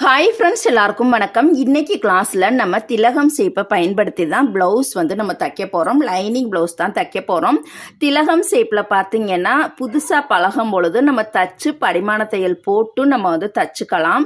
Hi friends எல்லாருக்கும் வணக்கம். இன்றைக்கி கிளாஸில் நம்ம திலகம் ஷேப்பை பயன்படுத்தி தான் ப்ளவுஸ் வந்து நம்ம தைக்க போகிறோம் லைனிங் ப்ளவுஸ் தான் தைக்க போகிறோம் திலகம் ஷேப்பில் பார்த்திங்கன்னா புதுசாக பழகும் பொழுது நம்ம தச்சு பரிமாண தையல் போட்டு நம்ம வந்து தச்சுக்கலாம்.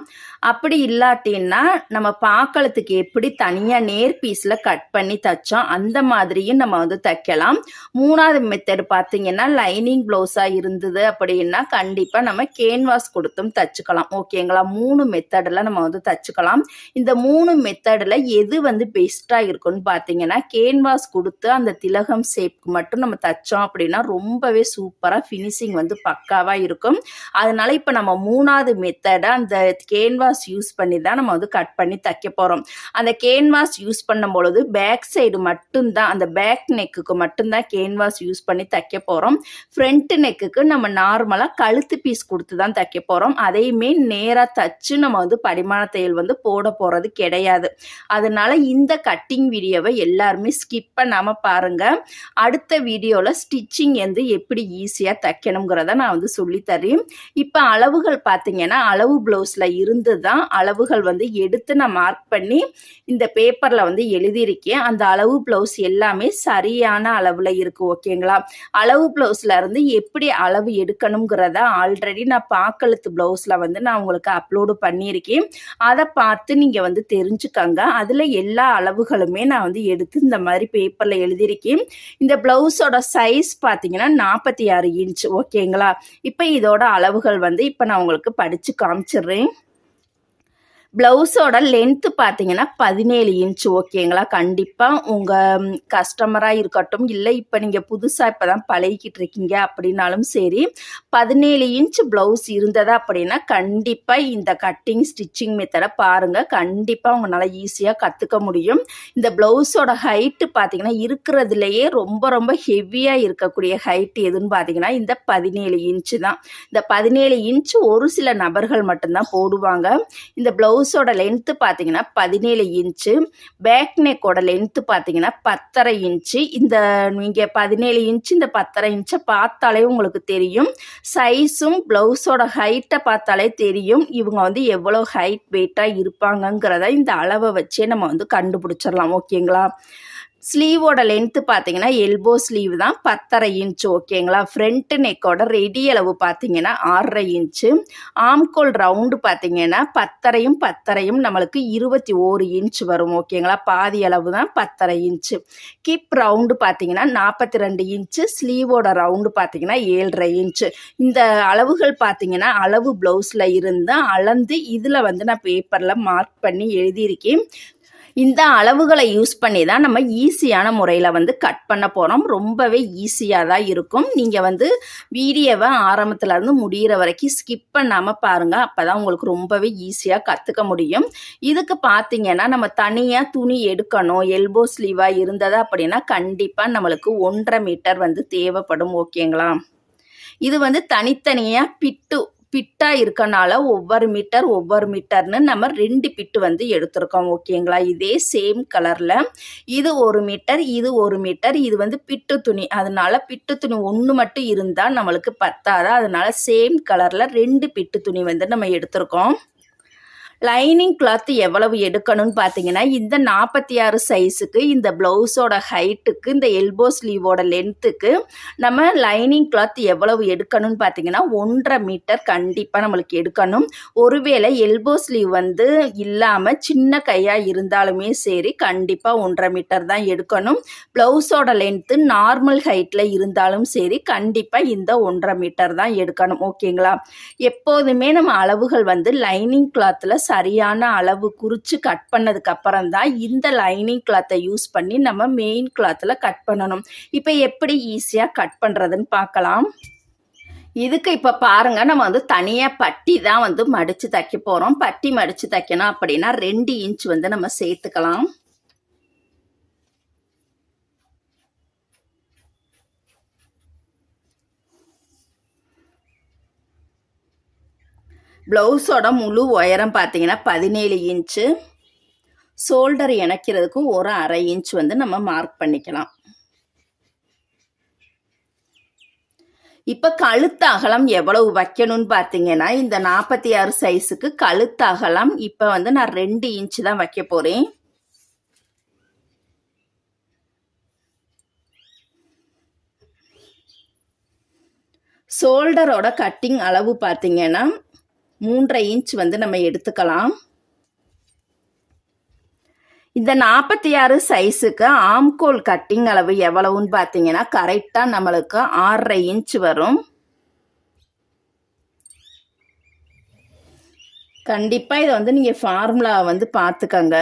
அப்படி இல்லாட்டின்னா நம்ம பாக்களத்துக்கு எப்படி தனியாக நேர் பீஸில் கட் பண்ணி தைச்சோம் அந்த மாதிரியும் நம்ம வந்து தைக்கலாம். மூணாவது மெத்தட் பார்த்தீங்கன்னா லைனிங் ப்ளவுஸாக இருந்தது அப்படின்னா கண்டிப்பாக நம்ம கேன்வாஸ் கொடுத்தும் தச்சுக்கலாம். ஓகேங்களா மூணு மெத்தடில் நம்ம வந்து தச்சுக்கலாம். இந்த மூணு மெத்தடில் எது வந்து பெஸ்ட்டாக இருக்கும்னு பார்த்தீங்கன்னா கேன்வாஸ் கொடுத்து அந்த திலகம் ஷேப்க்கு மட்டும் நம்ம தைச்சோம் அப்படின்னா ரொம்பவே சூப்பராக ஃபினிஷிங் வந்து பக்காவாக இருக்கும். அதனால இப்போ நம்ம மூணாவது மெத்தடை அந்த கேன்வாஸ் யூஸ் பண்ணி தான் நம்ம வந்து கட் பண்ணி தைக்க போகிறோம் அந்த கேன்வாஸ் யூஸ் பண்ணும் பொழுது பேக் சைடு மட்டும்தான் அந்த பேக் நெக்குக்கு மட்டும்தான் கேன்வாஸ் யூஸ் பண்ணி தைக்க போகிறோம் ஃப்ரண்ட் நெக்குக்கு நம்ம நார்மலாக கழுத்து பீஸ் கொடுத்து தான் தைக்க போகிறோம் அதையுமே நேராக தச்சு நம்ம வந்து படிமான தையல் வந்து போட போகிறது கிடையாது. அதனால இந்த கட்டிங் வீடியோவை எல்லாருமே ஸ்கிப் பண்ணாமல் பாருங்கள் அடுத்த வீடியோவில் ஸ்டிச்சிங் வந்து எப்படி ஈஸியாக தைக்கணுங்கிறத நான் வந்து சொல்லித்தரேன் இப்போ அளவுகள் பார்த்தீங்கன்னா அளவு ப்ளவுஸில் இருந்து தான் அளவுகள் வந்து எடுத்து நான் மார்க் பண்ணி இந்த பேப்பரில் வந்து எழுதியிருக்கேன். அந்த அளவு ப்ளவுஸ் எல்லாமே சரியான அளவில் இருக்குது ஓகேங்களா அளவு ப்ளவுஸில் இருந்து எப்படி அளவு எடுக்கணுங்கிறத ஆல்ரெடி நான் பாக்கழுத்து ப்ளவுஸில் வந்து நான் உங்களுக்கு அப்லோடு பண்ணியிருக்கேன். அதை பார்த்து நீங்கள் வந்து தெரிஞ்சுக்கங்க. அதில் எல்லா அளவுகளுமே நான் வந்து எடுத்து இந்த மாதிரி பேப்பரில் எழுதியிருக்கேன். இந்த ப்ளவுஸோட சைஸ் பார்த்தீங்கன்னா நாற்பத்தி ஆறு இன்ச் ஓகேங்களா இப்போ இதோட அளவுகள் வந்து இப்போ நான் உங்களுக்கு படித்து காமிச்சிடுறேன். ப்ளவுஸோட லென்த்து பார்த்தீங்கன்னா பதினேழு இன்ச் ஓகேங்களா கண்டிப்பாக உங்கள் கஸ்டமராக இருக்கட்டும் இல்லை இப்போ நீங்கள் புதுசாக இப்போ தான் பழகிக்கிட்டு இருக்கீங்க அப்படின்னாலும் சரி பதினேழு இன்ச் ப்ளவுஸ் இருந்ததா அப்படின்னா கண்டிப்பாக இந்த கட்டிங் ஸ்டிச்சிங் மெத்தடை பாருங்கள் கண்டிப்பாக உங்களால் ஈஸியாக கற்றுக்க முடியும். இந்த ப்ளவுஸோட ஹைட்டு பார்த்தீங்கன்னா இருக்கிறதுலையே ரொம்ப ரொம்ப ஹெவியாக இருக்கக்கூடிய ஹைட் எதுன்னு பார்த்தீங்கன்னா இந்த பதினேழு இன்ச்சு தான். இந்த பதினேழு இன்ச் ஒரு சில நபர்கள் மட்டும்தான் போடுவாங்க. இந்த ப்ளவுஸ் ப்ளவுஸோட லென்த்து பார்த்தீங்கன்னா பதினேழு இன்ச்சு பேக் நெக்கோட லென்த்து பார்த்தீங்கன்னா பத்தரை இன்ச்சு இந்த நீங்கள் பதினேழு இன்ச்சு இந்த பத்தரை இன்ச்சை பார்த்தாலே உங்களுக்கு தெரியும். சைஸும் ப்ளவுஸோட ஹைட்டை பார்த்தாலே தெரியும். இவங்க வந்து எவ்வளோ ஹைட் வெயிட்டாக இருப்பாங்கங்கிறத இந்த அளவை வச்சே நம்ம வந்து கண்டுபிடிச்சிடலாம். ஓகேங்களா ஸ்லீவோட லென்த்து பார்த்தீங்கன்னா எல்போ ஸ்லீவ் தான். பத்தரை இன்ச் ஓகேங்களா ஃப்ரண்ட் நெக்கோட ரெடி அளவு பார்த்தீங்கன்னா ஆறரை இன்ச்சு ஆம்கோல் ரவுண்டு பார்த்தீங்கன்னா பத்தரையும் பத்தரையும் நம்மளுக்கு இருபத்தி ஓரு இன்ச் வரும் ஓகேங்களா பாதி அளவு தான் பத்தரை இன்ச்சு கிப் ரவுண்டு பார்த்தீங்கன்னா நாற்பத்தி ரெண்டு இன்ச்சு ஸ்லீவோட ரவுண்டு பார்த்தீங்கன்னா ஏழரை இன்ச்சு இந்த அளவுகள் பார்த்தீங்கன்னா அளவு ப்ளவுஸில் இருந்து அளந்து இதில் வந்து நான் பேப்பரில் மார்க் பண்ணி எழுதியிருக்கேன். இந்த அளவுகளை யூஸ் பண்ணி தான் நம்ம ஈஸியான முறையில் வந்து கட் பண்ண போகிறோம் ரொம்பவே ஈஸியாக தான் இருக்கும். நீங்கள் வந்து வீடியோவை ஆரம்பத்துலேருந்து முடிகிற வரைக்கும் ஸ்கிப் பண்ணாமல் பாருங்கள் அப்போ தான் உங்களுக்கு ரொம்பவே ஈஸியாக கற்றுக்க முடியும். இதுக்கு பார்த்தீங்கன்னா நம்ம தனியாக துணி எடுக்கணும். எல்போ ஸ்லீவாக இருந்தது அப்படின்னா கண்டிப்பாக நம்மளுக்கு ஒன்றரை மீட்டர் வந்து தேவைப்படும். ஓகேங்களா இது வந்து தனித்தனியாக பிட்டு பிட்டாக இருக்கனால ஒவ்வொரு மீட்டர் ஒவ்வொரு மீட்டர்னு நம்ம ரெண்டு பிட்டு வந்து எடுத்திருக்கோம் ஓகேங்களா? இதே சேம் கலரில் இது ஒரு மீட்டர் இது ஒரு மீட்டர் இது வந்து பிட்டு துணி. அதனால பிட்டு துணி ஒன்று மட்டும் இருந்தால் நம்மளுக்கு பத்தாது. அதனால சேம் கலரில் ரெண்டு பிட்டு துணி வந்து நம்ம எடுத்திருக்கோம். லைனிங் கிளாத் எவ்வளவு எடுக்கணும்னு பார்த்தீங்கன்னா இந்த நாற்பத்தி ஆறு சைஸுக்கு இந்த ப்ளவுஸோட ஹைட்டுக்கு இந்த எல்போ ஸ்லீவோட லென்த்துக்கு நம்ம லைனிங் கிளாத் எவ்வளவு எடுக்கணும்னு பார்த்தீங்கன்னா ஒன்றரை மீட்டர் கண்டிப்பாக நம்மளுக்கு எடுக்கணும். ஒருவேளை எல்போ ஸ்லீவ் வந்து இல்லாமல் சின்ன கையாக இருந்தாலுமே சரி கண்டிப்பாக ஒன்றரை மீட்டர் தான் எடுக்கணும். ப்ளவுஸோட லென்த்து நார்மல் ஹைட்டில் இருந்தாலும் சரி கண்டிப்பாக இந்த ஒன்றரை மீட்டர் தான் எடுக்கணும். ஓகேங்களா எப்போதுமே நம்ம அளவுகள் வந்து லைனிங் கிளாத்தில் சரியான அளவு குறித்து கட் பண்ணதுக்கு அப்புறம் தான் இந்த லைனிங் கிளாத்தை யூஸ் பண்ணி நம்ம மெயின் கிளாத்தில் கட் பண்ணணும். இப்போ எப்படி ஈஸியாக கட் பண்ணுறதுன்னு பார்க்கலாம். இதுக்கு இப்போ பாருங்க நம்ம வந்து தனியாக பட்டி தான் வந்து மடித்து தைக்க போகிறோம் பட்டி மடித்து தைக்கணும் அப்படின்னா ரெண்டு இன்ச் வந்து நம்ம சேர்த்துக்கலாம். ப்ளவுஸோட முழு உயரம் பார்த்தீங்கன்னா பதினேழு இன்ச்சு. ஷோல்டர் இணைக்கிறதுக்கு ஒரு அரை இன்ச் வந்து நம்ம மார்க் பண்ணிக்கலாம். இப்போ கழுத்து அகலம் எவ்வளவு வைக்கணும்னு பார்த்தீங்கன்னா இந்த நாற்பத்தி ஆறு சைஸுக்கு கழுத்து அகலம் இப்போ வந்து நான் ரெண்டு இன்ச்சு தான் வைக்க போகிறேன் ஷோல்டரோட கட்டிங் அளவு பார்த்தீங்கன்னா மூன்றரை இன்ச் வந்து நம்ம எடுத்துக்கலாம். இந்த நாற்பத்தி ஆறு சைஸுக்கு ஆம்கோல் கட்டிங் அளவு எவ்வளவுன்னு பார்த்தீங்கன்னா கரெக்டாக நம்மளுக்கு ஆறரை இன்ச் வரும். கண்டிப்பாக இதை வந்து நீங்கள் ஃபார்முலா வந்து பார்த்துக்கங்க.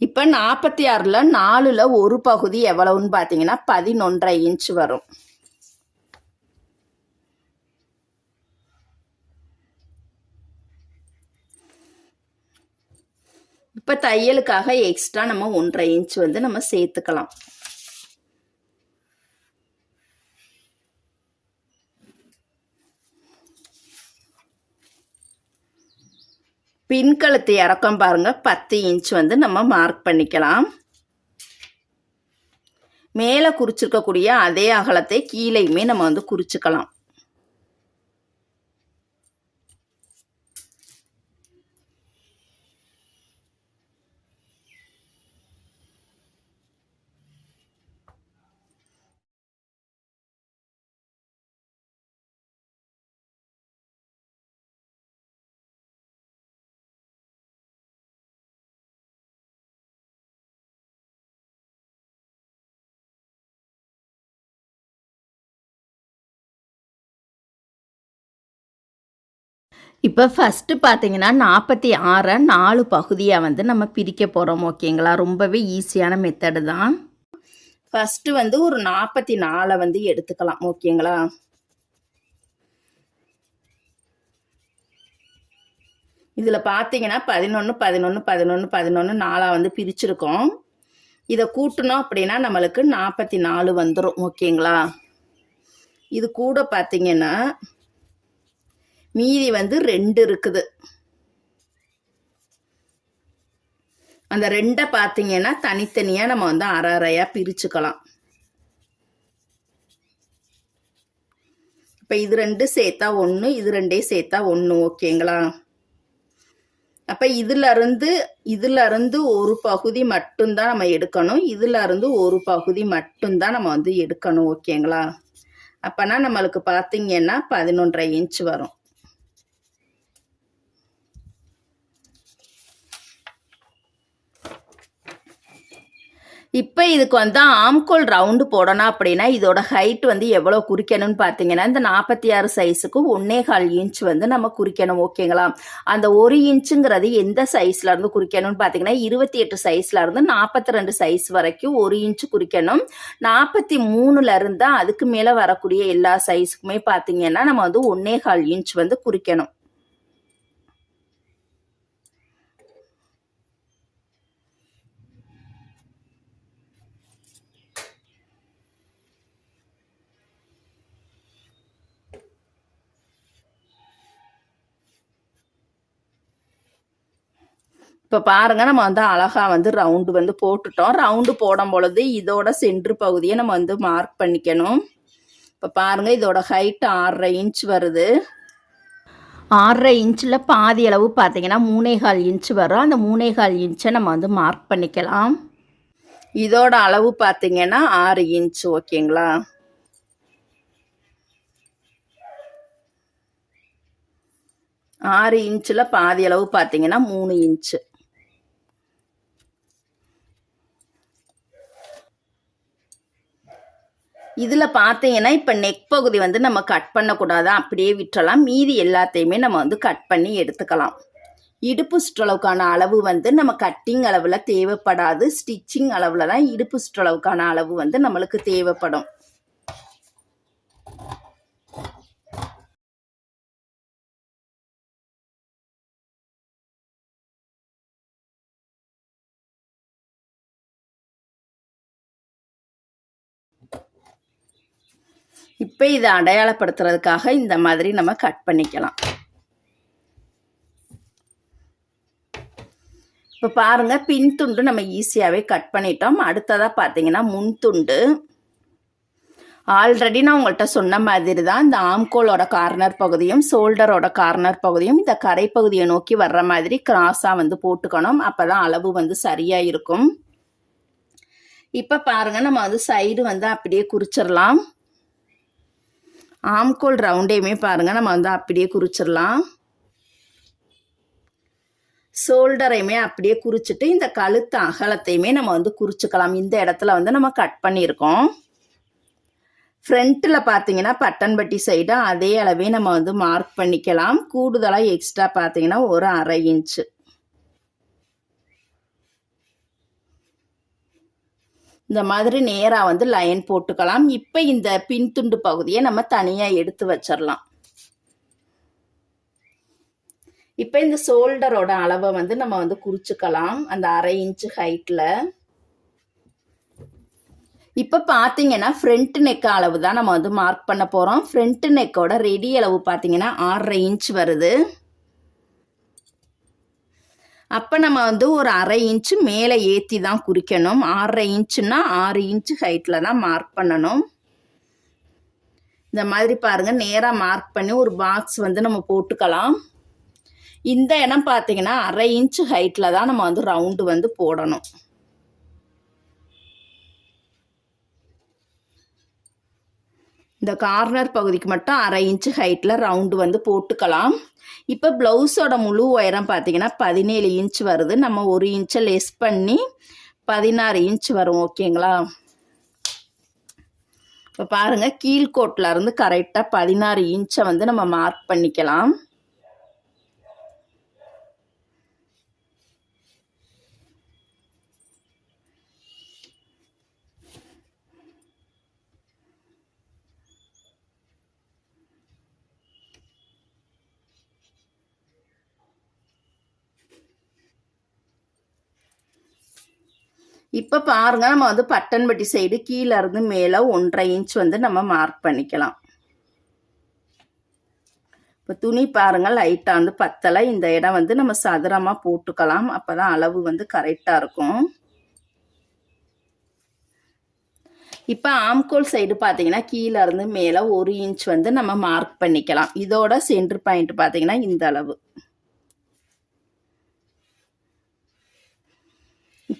இப்போ நாற்பத்தி ஆறில் நாலில் ஒரு பகுதி எவ்வளவுன்னு பார்த்தீங்கன்னா பதினொன்றரை இன்ச் வரும். இப்போ தையலுக்காக எக்ஸ்ட்ரா நம்ம ஒன்றரை இன்ச் வந்து நம்ம சேர்த்துக்கலாம். பின்கழுத்து இறக்கம் பாருங்கள் பத்து இன்ச் வந்து நம்ம மார்க் பண்ணிக்கலாம். மேலே குறிச்சிருக்கக்கூடிய அதே அகலத்தை கீழேயுமே நம்ம வந்து குறிச்சுக்கலாம். இப்போ ஃபஸ்ட்டு பார்த்தீங்கன்னா நாற்பத்தி ஆறை நாலு பகுதியாக வந்து நம்ம பிரிக்க போகிறோம் ஓகேங்களா? ரொம்பவே ஈஸியான மெத்தடு தான். ஃபஸ்ட்டு வந்து ஒரு நாற்பத்தி நாலை வந்து எடுத்துக்கலாம் ஓகேங்களா? இதில் பார்த்தீங்கன்னா பதினொன்று பதினொன்று பதினொன்று பதினொன்று நாலாக வந்து பிரிச்சிருக்கோம். இதை கூட்டணும் அப்படின்னா நம்மளுக்கு நாற்பத்தி நாலு வந்துடும் ஓகேங்களா? இது கூட பார்த்தீங்கன்னா மீதி வந்து ரெண்டு இருக்குது. அந்த ரெண்டை பார்த்தீங்கன்னா தனித்தனியாக நம்ம வந்து அரை அரையாக பிரிச்சுக்கலாம். இப்போ இது ரெண்டு சேர்த்தா ஒன்று இது ரெண்டே சேர்த்தா ஒன்று ஓகேங்களா? அப்போ இதிலருந்து இதிலருந்து ஒரு பகுதி மட்டும்தான் நம்ம எடுக்கணும். இதிலருந்து ஒரு பகுதி மட்டும்தான் நம்ம வந்து எடுக்கணும் ஓகேங்களா? அப்போனா நம்மளுக்கு பார்த்தீங்கன்னா பதினொன்றரை இன்ச் வரும். இப்போ இதுக்கு வந்து ஆம்கோல் ரவுண்டு போடணும் அப்படின்னா இதோட ஹைட் வந்து எவ்வளோ குறிக்கணும்னு பார்த்தீங்கன்னா இந்த நாற்பத்தி ஆறு சைஸுக்கு ஒன்னே கால் இன்ச் வந்து நம்ம குறிக்கணும் ஓகேங்களா அந்த ஒரு இன்ச்சுங்கிறது எந்த சைஸ்ல இருந்து குறிக்கணும்னு பார்த்தீங்கன்னா இருபத்தி எட்டு சைஸ்ல இருந்து நாற்பத்தி ரெண்டு சைஸ் வரைக்கும் ஒரு இன்ச்சு குறிக்கணும். நாற்பத்தி மூணுல இருந்தா அதுக்கு மேலே வரக்கூடிய எல்லா சைஸுக்குமே பார்த்தீங்கன்னா நம்ம வந்து ஒன்னே கால் இன்ச் வந்து குறிக்கணும். இப்போ பாருங்கள் நம்ம வந்து அழகாக வந்து ரவுண்டு வந்து போட்டுட்டோம். ரவுண்டு போடும் பொழுது இதோட சென்ட்ரு பகுதியை நம்ம வந்து மார்க் பண்ணிக்கணும். இப்போ பாருங்கள் இதோட ஹைட் ஆறரை இன்ச் வருது. ஆறரை இன்ச்சில் பாதி அளவு பார்த்தீங்கன்னா மூணேகால் இன்ச் வரும். அந்த மூணேகால் இன்ச்சை நம்ம வந்து மார்க் பண்ணிக்கலாம். இதோட அளவு பார்த்தீங்கன்னா ஆறு இன்ச் ஓகேங்களா? ஆறு இன்ச்சில் பாதி அளவு பார்த்தீங்கன்னா மூணு இன்ச்சு இதில் பார்த்தீங்கன்னா இப்போ நெக் பகுதி வந்து நம்ம கட் பண்ணக்கூடாது? அப்படியே விட்டுறலாம். மீதி எல்லாத்தையுமே நம்ம வந்து கட் பண்ணி எடுத்துக்கலாம். இடுப்பு சுற்றளவுக்கான அளவு வந்து நம்ம கட்டிங் அளவில் தேவைப்படாது. ஸ்டிச்சிங் அளவில் தான் இடுப்பு சுற்றளவுக்கான அளவு வந்து நம்மளுக்கு தேவைப்படும். இப்போ இதை அடையாளப்படுத்துறதுக்காக இந்த மாதிரி நம்ம கட் பண்ணிக்கலாம். இப்போ பாருங்கள் பின் துண்டு நம்ம ஈஸியாகவே கட் பண்ணிட்டோம். அடுத்ததாக பார்த்தீங்கன்னா முன் துண்டு. ஆல்ரெடி நான் உங்கள்கிட்ட சொன்ன மாதிரி தான் இந்த ஆம்கோலோட கார்னர் பகுதியும் ஷோல்டரோட கார்னர் பகுதியும் இந்த கரை பகுதியை நோக்கி வர்ற மாதிரி கிராஸாக வந்து போட்டுக்கணும். அப்போ தான் அளவு வந்து சரியாக இருக்கும். இப்போ பாருங்கள் நம்ம வந்து சைடு வந்து அப்படியே குறிச்சிடலாம். ஆம்கோல் ரவுண்டையுமே பாருங்கள் நம்ம வந்து அப்படியே குறிச்சிடலாம். ஷோல்டரையுமே அப்படியே குறிச்சிட்டு இந்த கழுத்து அகலத்தையுமே நம்ம வந்து குறிச்சிக்கலாம். இந்த இடத்துல வந்து நம்ம கட் பண்ணியிருக்கோம். ஃப்ரண்ட்டில் பார்த்தீங்கன்னா பட்டன்பட்டி சைடு அதே அளவே நம்ம வந்து மார்க் பண்ணிக்கலாம். கூடுதலாக எக்ஸ்ட்ரா பார்த்தீங்கன்னா ஒரு அரை இன்ச்சு இந்த மாதிரி நேராக வந்து லைன் போட்டுக்கலாம். இப்போ இந்த பின்துண்டு பகுதியை நம்ம தனியாக எடுத்து வச்சிடலாம் இப்போ இந்த ஷோல்டரோட அளவை வந்து நம்ம வந்து குறிச்சுக்கலாம். அந்த அரை இன்ச்சு ஹைட்டில் இப்போ பார்த்தீங்கன்னா ஃப்ரண்ட் நெக் அளவு தான் நம்ம வந்து மார்க் பண்ண போகிறோம் ஃப்ரண்ட் நெக்கோட ரெடி அளவு பார்த்தீங்கன்னா ஆறரை இன்ச் வருது. அப்போ நம்ம வந்து ஒரு அரை இன்ச்சு மேலே ஏற்றி தான் குறிக்கணும். ஆறரை இன்ச்சுன்னா ஆறு இன்ச்சு ஹைட்டில் தான் மார்க் பண்ணணும். இந்த மாதிரி பாருங்கள் நேராக மார்க் பண்ணி ஒரு பாக்ஸ் வந்து நம்ம போட்டுக்கலாம். இந்த இடம் பார்த்தீங்கன்னா அரை இன்ச்சு ஹைட்டில் தான் நம்ம வந்து ரவுண்டு வந்து போடணும். இந்த கார்னர் பகுதிக்கு மட்டும் அரை இன்ச்சு ஹைட்டில் ரவுண்டு வந்து போட்டுக்கலாம். இப்போ ப்ளவுஸோட முழு உயரம் பார்த்தீங்கன்னா பதினேழு இன்ச் வருது. நம்ம ஒரு இன்ச்சை லெஸ் பண்ணி பதினாறு இன்ச் வரும் ஓகேங்களா இப்போ பாருங்கள் கீழ்கோட்டில் இருந்து கரெக்டாக பதினாறு இன்ச்சை வந்து நம்ம மார்க் பண்ணிக்கலாம். இப்போ பாருங்க நம்ம வந்து பட்டன்பட்டி சைடு கீழே இருந்து மேலே ஒன்றரை இன்ச் வந்து நம்ம மார்க் பண்ணிக்கலாம். இப்போ துணி பாருங்கள் லைட்டாக வந்து பத்தலை. இந்த இடம் வந்து நம்ம சதுரமாக போட்டுக்கலாம். அப்போ தான் அளவு வந்து கரெக்டாக இருக்கும். இப்போ ஆம்கோல் சைடு பார்த்தீங்கன்னா கீழே இருந்து மேலே ஒரு இன்ச் வந்து நம்ம மார்க் பண்ணிக்கலாம். இதோட சென்டர் பாயிண்ட் பார்த்தீங்கன்னா இந்த அளவு.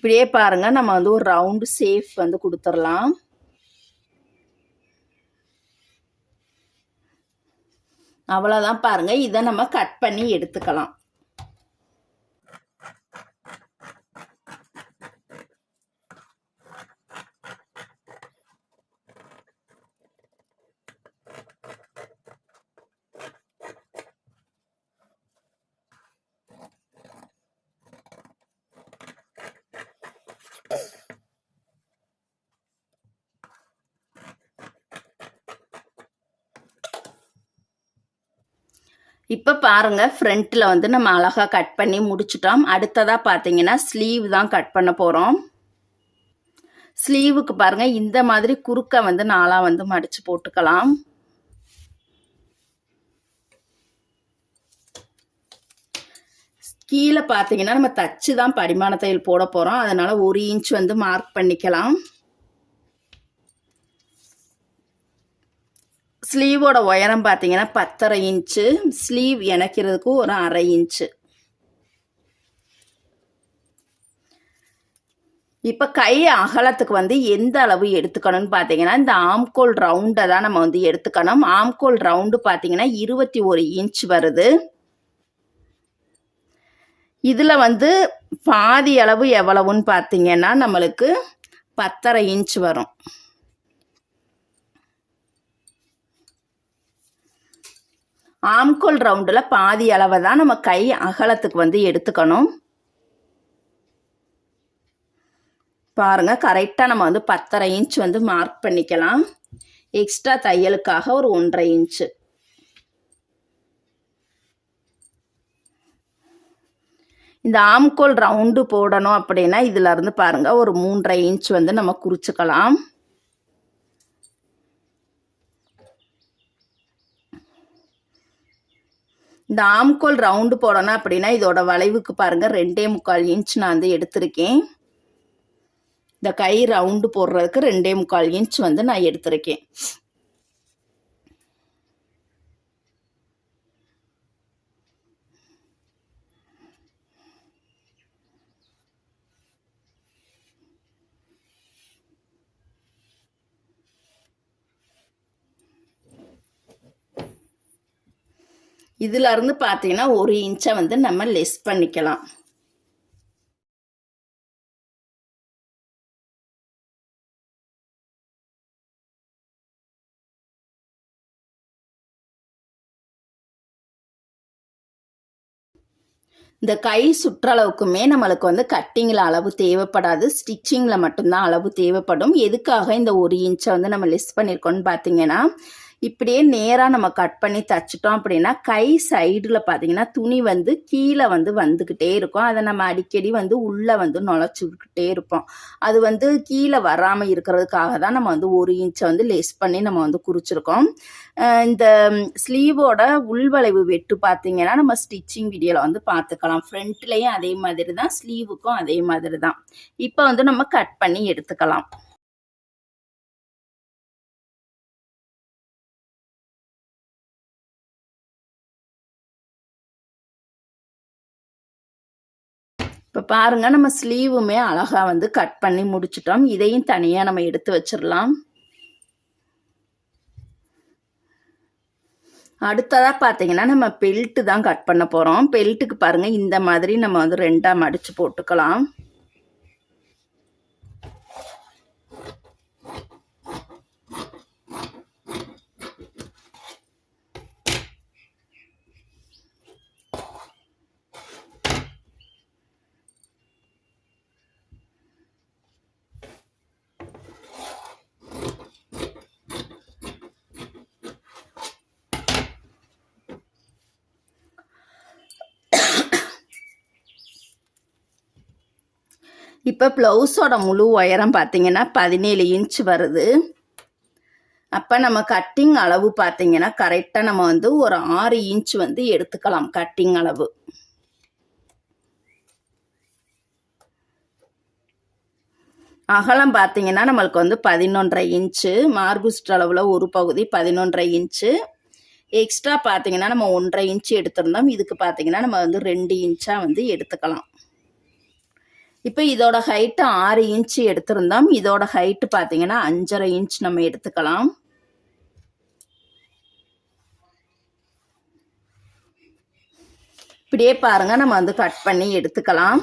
இப்படியே பாருங்க நம்ம வந்து ஒரு ரவுண்டு சேஃப் வந்து கொடுத்துடலாம். அவ்வளோதான் பாருங்க இதை நம்ம கட் பண்ணி எடுத்துக்கலாம். இப்போ பாருங்கள் ஃப்ரண்ட்டில் வந்து நம்ம அழகாக கட் பண்ணி முடிச்சிட்டோம். அடுத்ததாக பார்த்தீங்கன்னா ஸ்லீவ் தான் கட் பண்ண போகிறோம் ஸ்லீவுக்கு பாருங்கள் இந்த மாதிரி குறுக்க வந்து நாளாக வந்து மடித்து போட்டுக்கலாம். கீழே பார்த்தீங்கன்னா நம்ம தச்சு தான் படிமான தையல் போட போகிறோம் அதனால் ஒரு இன்ச் வந்து மார்க் பண்ணிக்கலாம். ஸ்லீவோட உயரம் பார்த்தீங்கன்னா பத்தரை இன்ச்சு. ஸ்லீவ் இணைக்கிறதுக்கு ஒரு அரை இன்ச்சு. இப்போ கை அகலத்துக்கு வந்து எந்த அளவு எடுத்துக்கணும்னு பார்த்தீங்கன்னா இந்த ஆம்கோல் ரவுண்டை தான் நம்ம வந்து எடுத்துக்கணும். ஆம்கோல் ரவுண்டு பார்த்தீங்கன்னா இருபத்தி ஒரு இன்ச் வருது. இதில் வந்து பாதி அளவு எவ்வளவுன்னு பார்த்தீங்கன்னா நம்மளுக்கு பத்தரை இன்ச் வரும். ஆம்கோல் ரவுண்டில் பாதி அளவை தான் நம்ம கை அகலத்துக்கு வந்து எடுத்துக்கணும். பாருங்கள் கரெக்டாக நம்ம வந்து பத்தரை இன்ச் வந்து மார்க் பண்ணிக்கலாம். எக்ஸ்ட்ரா தையலுக்காக ஒரு ஒன்றரை இன்ச்சு இந்த ஆம்கோல் ரவுண்டு போடணும் அப்படின்னா இதில் பாருங்கள் ஒரு மூன்றரை இன்ச் வந்து நம்ம குறிச்சிக்கலாம். இந்த ஆம்கோல் ரவுண்டு போடணும் அப்படின்னா இதோட வளைவுக்கு பாருங்கள் ரெண்டே முக்கால் இன்ச் நான் வந்து எடுத்திருக்கேன். இந்த கை ரவுண்டு போடுறதுக்கு ரெண்டே முக்கால் இன்ச் வந்து நான் எடுத்திருக்கேன். இதுல இருந்து பார்த்தீங்கன்னா ஒரு இன்ச்சை வந்து நம்ம லெஸ் பண்ணிக்கலாம். இந்த கை சுற்றளவுக்குமே நம்மளுக்கு வந்து கட்டிங்கில் அளவு தேவைப்படாது. ஸ்டிச்சிங்கில் மட்டும்தான் அளவு தேவைப்படும். எதுக்காக இந்த ஒரு இன்ச்சை வந்து நம்ம லெஸ் பண்ணியிருக்கோம்னு பார்த்தீங்கன்னா இப்படியே நேராக நம்ம கட் பண்ணி தச்சிட்டோம் அப்படின்னா கை சைடில் பார்த்தீங்கன்னா துணி வந்து கீழே வந்து வந்துக்கிட்டே இருக்கும். அதை நம்ம அடிக்கடி வந்து உள்ளே வந்து நுழைச்சிக்கிட்டே இருப்போம். அது வந்து கீழே வராமல் இருக்கிறதுக்காக தான் நம்ம வந்து ஒரு இன்ச்சை வந்து லெஸ் பண்ணி நம்ம வந்து குறிச்சிருக்கோம். இந்த ஸ்லீவோட உள்வளைவு வெட்டு பார்த்தீங்கன்னா நம்ம ஸ்டிச்சிங் வீடியோவில் வந்து பார்த்துக்கலாம் ஃப்ரண்ட்லேயும் அதே மாதிரி தான் ஸ்லீவுக்கும் அதே மாதிரி தான். இப்போ வந்து நம்ம கட் பண்ணி எடுத்துக்கலாம். இப்போ பாருங்கள் நம்ம ஸ்லீவுமே அழகாக வந்து கட் பண்ணி முடிச்சிட்டோம். இதையும் தனியாக நம்ம எடுத்து வச்சிடலாம். அடுத்ததாக பார்த்தீங்கன்னா நம்ம பெல்ட்டு தான் கட் பண்ண போகிறோம் பெல்ட்டுக்கு பாருங்கள் இந்த மாதிரி நம்ம வந்து ரெண்டாக மடித்து போட்டுக்கலாம். இப்போ ப்ளவுஸோட முழு உயரம் பார்த்தீங்கன்னா பதினேழு இன்ச் வருது. அப்போ நம்ம கட்டிங் அளவு பார்த்தீங்கன்னா கரெக்டாக நம்ம வந்து ஒரு ஆறு இன்ச் வந்து எடுத்துக்கலாம் கட்டிங் அளவு. அகலம் பார்த்தீங்கன்னா நம்மளுக்கு வந்து பதினொன்றரை இன்ச்சு மார்குஸ்ட் அளவில் ஒரு பகுதி பதினொன்றரை இன்ச்சு எக்ஸ்ட்ரா பார்த்தீங்கன்னா நம்ம ஒன்றரை இன்ச்சு எடுத்திருந்தோம். இதுக்கு பார்த்தீங்கன்னா நம்ம வந்து ரெண்டு இன்ச்சாக வந்து எடுத்துக்கலாம். இப்போ இதோட ஹைட்டு ஆறு இன்ச்சு எடுத்திருந்தோம். இதோட ஹைட்டு பார்த்தீங்கன்னா அஞ்சரை இன்ச் நம்ம எடுத்துக்கலாம். இப்படியே பாருங்கள் நம்ம வந்து கட் பண்ணி எடுத்துக்கலாம்.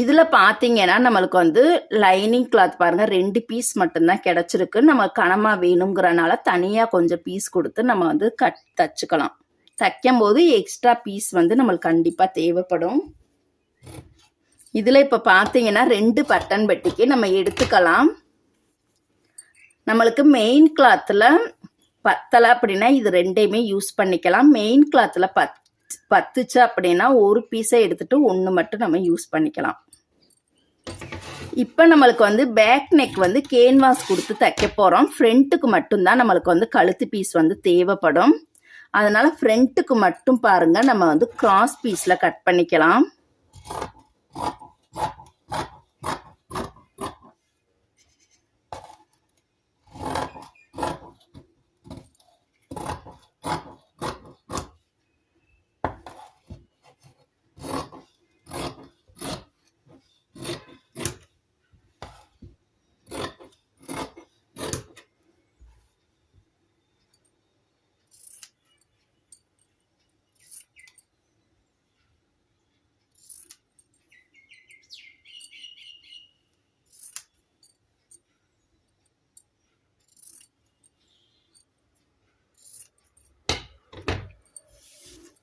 இதில் பார்த்தீங்கன்னா நம்மளுக்கு வந்து லைனிங் கிளாத் பாருங்கள் ரெண்டு பீஸ் மட்டும்தான் கிடச்சிருக்கு. நம்ம கனமாக வேணுங்கிறனால தனியாக கொஞ்சம் பீஸ் கொடுத்து நம்ம வந்து கட் தச்சுக்கலாம். தைக்கும் போது எக்ஸ்ட்ரா பீஸ் வந்து நம்மளுக்கு கண்டிப்பாக தேவைப்படும். இதில் இப்போ பார்த்தீங்கன்னா ரெண்டு பட்டன் பெட்டிக்கு நம்ம எடுத்துக்கலாம். நம்மளுக்கு மெயின் கிளாத்தில் பத்தலை அப்படின்னா இது ரெண்டையுமே யூஸ் பண்ணிக்கலாம். மெயின் கிளாத்தில் பத் பத்துச்சு அப்படின்னா ஒரு பீஸை எடுத்துகிட்டு ஒன்று மட்டும் நம்ம யூஸ் பண்ணிக்கலாம். இப்போ நம்மளுக்கு வந்து பேக் நெக் வந்து கேன்வாஸ் கொடுத்து தைக்க போகிறோம் ஃப்ரண்ட்டுக்கு மட்டும்தான் நம்மளுக்கு வந்து கழுத்து பீஸ் வந்து தேவைப்படும். அதனால் ஃப்ரண்ட்டுக்கு மட்டும் பாருங்கள் நம்ம வந்து கிராஸ் பீஸில் கட் பண்ணிக்கலாம்.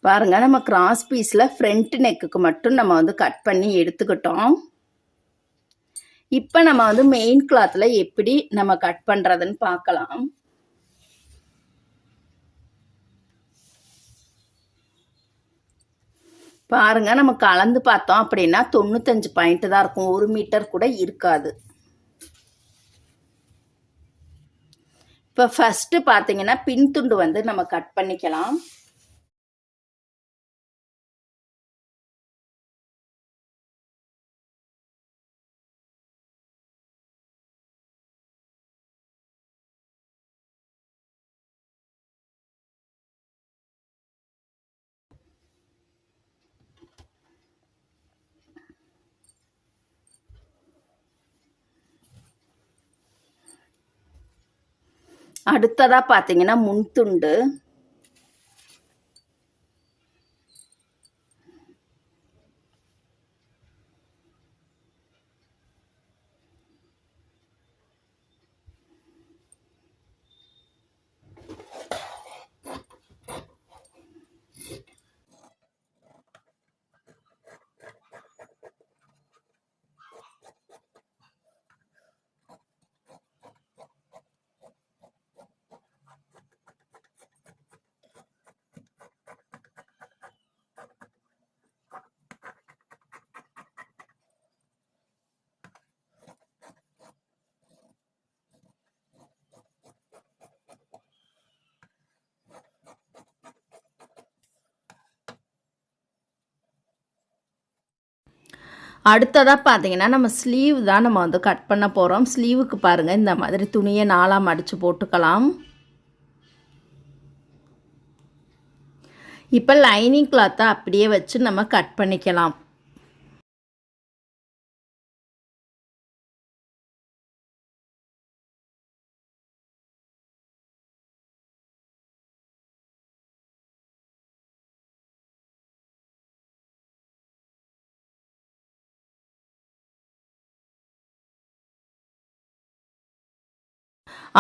பாருங்கள் நம்ம கிராஸ் பீஸில் ஃப்ரண்ட் நெக்குக்கு மட்டும் நம்ம வந்து கட் பண்ணி எடுத்துக்கிட்டோம். இப்போ நம்ம வந்து மெயின் கிளாத்தில் எப்படி நம்ம கட் பண்ணுறதுன்னு பார்க்கலாம். பாருங்க நம்ம கலந்து பார்த்தோம் அப்படின்னா தொண்ணூத்தஞ்சு பாயிண்ட் தான் இருக்கும். ஒரு மீட்டர் கூட இருக்காது. இப்போ ஃபஸ்ட்டு பார்த்தீங்கன்னா பின்துண்டு வந்து நம்ம கட் பண்ணிக்கலாம். அடுத்ததாக பார்த்தீங்கன்னா முன்துண்டு அடுத்ததாக பார்த்தீங்கன்னா நம்ம ஸ்லீவ் தான் நம்ம வந்து கட் பண்ண போகிறோம் ஸ்லீவுக்கு பாருங்கள் இந்த மாதிரி துணியை நாலாம் அடித்து போட்டுக்கலாம். இப்போ லைனிங் கிளாத்தை அப்படியே வச்சு நம்ம கட் பண்ணிக்கலாம்.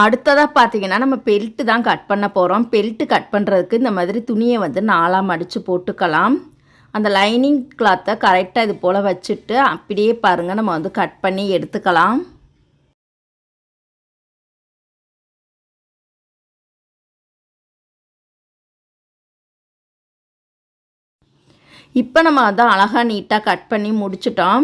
அடுத்ததாக பார்த்தீங்கன்னா நம்ம பெல்ட்டு தான் கட் பண்ண போகிறோம் பெல்ட்டு கட் பண்ணுறதுக்கு இந்த மாதிரி துணியை வந்து நாலாம் மடித்து போட்டுக்கலாம். அந்த லைனிங் கிளாத்தை கரெக்டாக இது போல் வச்சுட்டு அப்படியே பாருங்கள் நம்ம வந்து கட் பண்ணி எடுத்துக்கலாம். இப்போ நம்ம வந்து அழகாக நீட்டாக கட் பண்ணி முடிச்சிட்டோம்.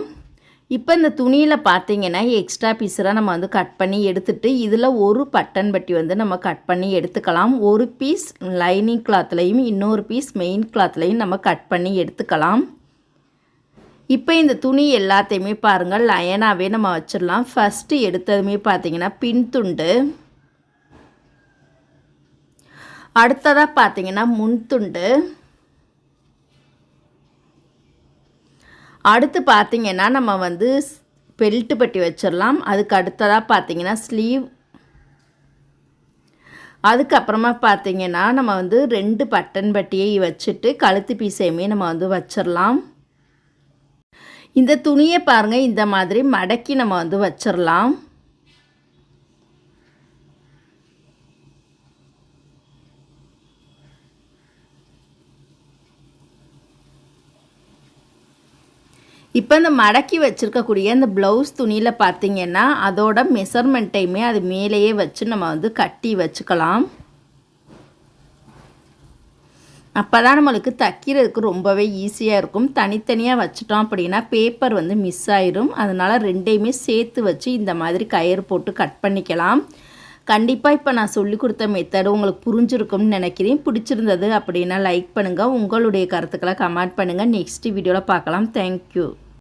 இப்போ இந்த துணியில் பார்த்தீங்கன்னா எக்ஸ்ட்ரா பீஸராக நம்ம வந்து கட் பண்ணி எடுத்துட்டு இதில் ஒரு பட்டன் பட்டி வந்து நம்ம கட் பண்ணி எடுத்துக்கலாம். ஒரு பீஸ் லைனிங் கிளாத்லேயும் இன்னொரு பீஸ் மெயின் கிளாத்லேயும் நம்ம கட் பண்ணி எடுத்துக்கலாம். இப்போ இந்த துணி எல்லாத்தையுமே பாருங்கள் லயனாகவே நம்ம வச்சிடலாம். ஃபஸ்ட்டு எடுத்ததுமே பார்த்தீங்கன்னா பின் துண்டு. அடுத்ததாக பார்த்தீங்கன்னா முன் துண்டு. அடுத்து பார்த்திங்கன்னா நம்ம வந்து பெல்ட்டு பட்டி வச்சிடலாம். அதுக்கு அடுத்ததாக பார்த்திங்கன்னா ஸ்லீவ். அதுக்கப்புறமா பார்த்திங்கன்னா நம்ம வந்து ரெண்டு பட்டன் பட்டியை வச்சுட்டு கழுத்து பீஸையுமே நம்ம வந்து வச்சிடலாம். இந்த துணியை பாருங்கள் இந்த மாதிரி மடக்கி நம்ம வந்து வச்சிடலாம். இப்போ இந்த மடக்கி வச்சுருக்கக்கூடிய இந்த ப்ளவுஸ் துணியில் பார்த்திங்கன்னா அதோட மெஷர்மெண்ட்டையுமே அது மேலேயே வச்சு நம்ம வந்து கட்டி வச்சுக்கலாம். அப்போ தான் நம்மளுக்கு தைக்கிறதுக்கு ரொம்பவே ஈஸியாக இருக்கும். தனித்தனியாக வச்சுட்டோம் அப்படின்னா பேப்பர் வந்து மிஸ் ஆயிரும். அதனால் ரெண்டையுமே சேர்த்து வச்சு இந்த மாதிரி கயிறு போட்டு கட் பண்ணிக்கலாம். கண்டிப்பாக இப்போ நான் சொல்லி கொடுத்த மெத்தடு உங்களுக்கு புரிஞ்சிருக்கும்னு நினைக்கிறேன். பிடிச்சிருந்தது அப்படின்னா லைக் பண்ணுங்கள் உங்களுடைய கருத்துக்களை கமெண்ட் பண்ணுங்கள் நெக்ஸ்ட் வீடியோவில் பார்க்கலாம். தேங்க்யூ